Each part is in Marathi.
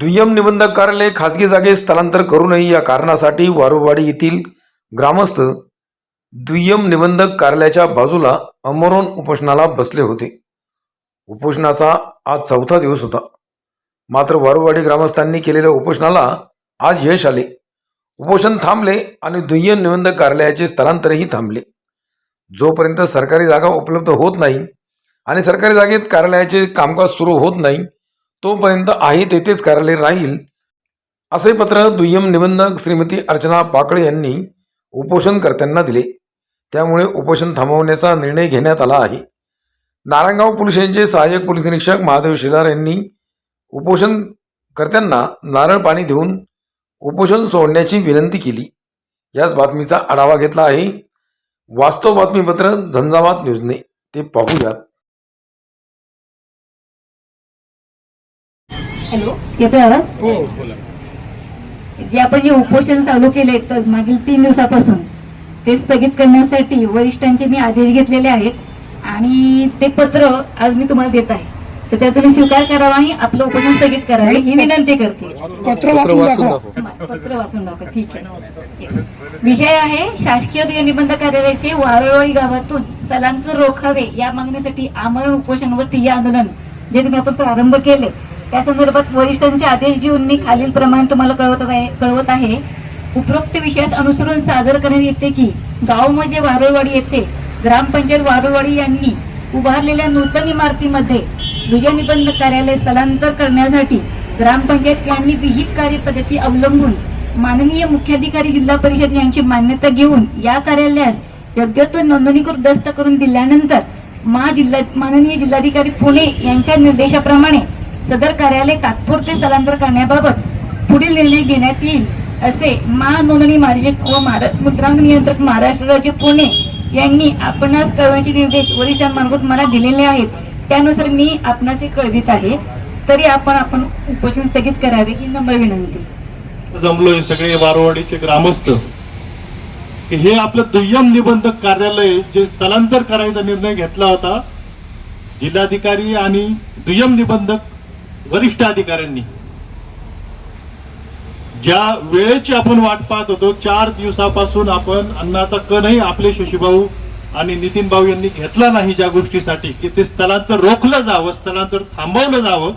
दुय्यम निबंधक कार्यालय खाजगी जागेत स्थलांतर करू नये या कारणासाठी वारुवाडी येथील ग्रामस्थ दुय्यम निबंधक कार्यालयाच्या बाजूला अमरोन उपोषणाला बसले होते. उपोषणाचा आज चौथा दिवस होता. मात्र वारुवाडी ग्रामस्थांनी केलेल्या उपोषणाला आज यश आले. उपोषण थांबले आणि दुय्यम निबंधक कार्यालयाचे स्थलांतरही थांबले. जोपर्यंत सरकारी जागा उपलब्ध होत नाही आणि सरकारी जागेत कार्यालयाचे कामकाज सुरू होत नाही तोपर्यंत आहे तेथेच कार्यालय राहील असे पत्र दुय्यम निबंधक श्रीमती अर्चना पाकळे यांनी उपोषणकर्त्यांना दिले. त्यामुळे उपोषण थांबवण्याचा निर्णय घेण्यात आला आहे. नारायणगाव पोलीस यांचे सहाय्यक पोलीस निरीक्षक महादेव शिलार यांनी उपोषणकर्त्यांना नारळ पाणी देऊन उपोषण सोडण्याची विनंती केली. याच बातमीचा आढावा घेतला आहे. वास्तव बातमीपत्र झंझावात न्यूजने. ते पाहूयात. हॅलो? येतोय आवाज? हो. बोला जे आपण जे उपोषण चालू केले तर मागील तीन दिवसापासून ते स्थगित करण्यासाठी वरिष्ठांचे मी आदेश घेतलेले आहेत आणि ते पत्र आज मी तुम्हाला देत आहे. तर त्या तुम्ही स्वीकार करावा आणि आपलं उपोषण स्थगित करावे ही विनंती करते. पत्र वाचून दाखवा. पत्र वाचून दाखवा. ठीक आहे. विषय आहे शासकीय निबंध कार्यालयाचे वारळवाडी गावातून स्थलांतर रोखावे या मागणीसाठी आमरण उपोषण व ठिय्या आंदोलन जे तुम्ही आपण प्रारंभ केले त्या संदर्भात वरिष्ठांचे आदेश घेऊन मी खालील प्रमाणे तुम्हाला कळवत आहे कळवत आहे. उपरोक्त विषयास अनुसरून सादर करण्यात येते की गाव म्हणजे वारुळवाडी येथे ग्रामपंचायत वारुळवाडी यांनी उभारलेल्या नूतन इमारतीमध्ये दुय्यम निबंध कार्यालय स्थलांतर करण्यासाठी ग्रामपंचायत यांनी विहित कार्यपद्धती अवलंबून माननीय मुख्याधिकारी जिल्हा परिषद यांची मान्यता घेऊन या कार्यालयास योग्य तो नोंदणीकृत दस्त करून दिल्यानंतर मा जिल्हा माननीय जिल्हाधिकारी पुणे यांच्या निर्देशाप्रमाणे सदर कार्यालय तात्पुरते स्थलांतर करण्याबाबत पुढील निर्णय घेण्यात येईल असे महानोंदणी नोंदणी व मुद्रांक नियंत्रक महाराष्ट्र राज्य पुणे यांनी आपणास कळवण्याचे निर्देश वरिष्ठांमार्फत मला दिलेले आहेत. त्यानुसार मी आपणास हे कळवित आहे. तरी आपण आपण उपोषण स्थगित करावे ही नम्र विनंती. जमलोय सगळे वारवाडीचे ग्रामस्थ. हे आपलं दुय्यम निबंधक कार्यालय जे स्थलांतर करायचा निर्णय घेतला होता जिल्हाधिकारी आणि दुय्यम निबंधक वरिष्ठ अधिकाऱ्यांनी ज्या वेळेची आपण वाट पाहत होतो चार दिवसापासून आपण अन्नाचा कणही आपले शशीभाऊ आणि नितीन भाऊ यांनी घेतला नाही ज्या गोष्टीसाठी की ते स्थलांतर रोखलं जावं स्थलांतर थांबवलं जावं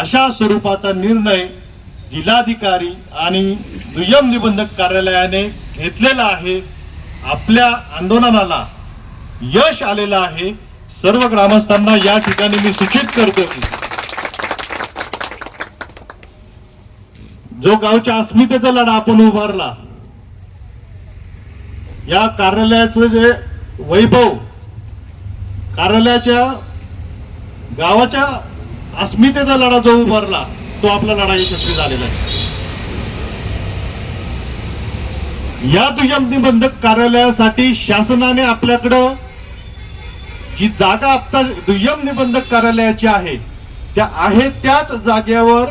अशा स्वरूपाचा निर्णय जिल्हाधिकारी आणि दुय्यम निबंधक कार्यालयाने घेतलेला आहे. आपल्या आंदोलनाला यश आलेलं आहे. सर्व ग्रामस्थांना या ठिकाणी मी सूचित करतो की जो गावच्या अस्मितेचा लढा आपण उभारला या कार्यालयाचं जे वैभव कार्यालयाच्या गावाच्या अस्मितेचा लढा जो उभारला तो आपला लढा यशस्वी झालेला आहे. या दुय्यम निबंधक कार्यालयासाठी शासनाने आपल्याकडं जी जागा आता दुय्यम निबंधक कार्यालयाची आहे त्या आहे त्याच जागेवर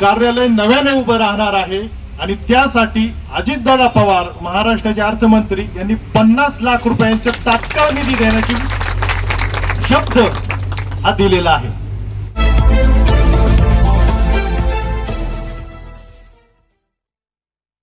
कार्यालय नव्याने उभं राहणार आहे आणि त्यासाठी अजितदादा पवार महाराष्ट्राचे अर्थमंत्री यांनी पन्नास लाख रुपयांचा तात्काळ निधी देण्याची शब्द हा दिलेला आहे.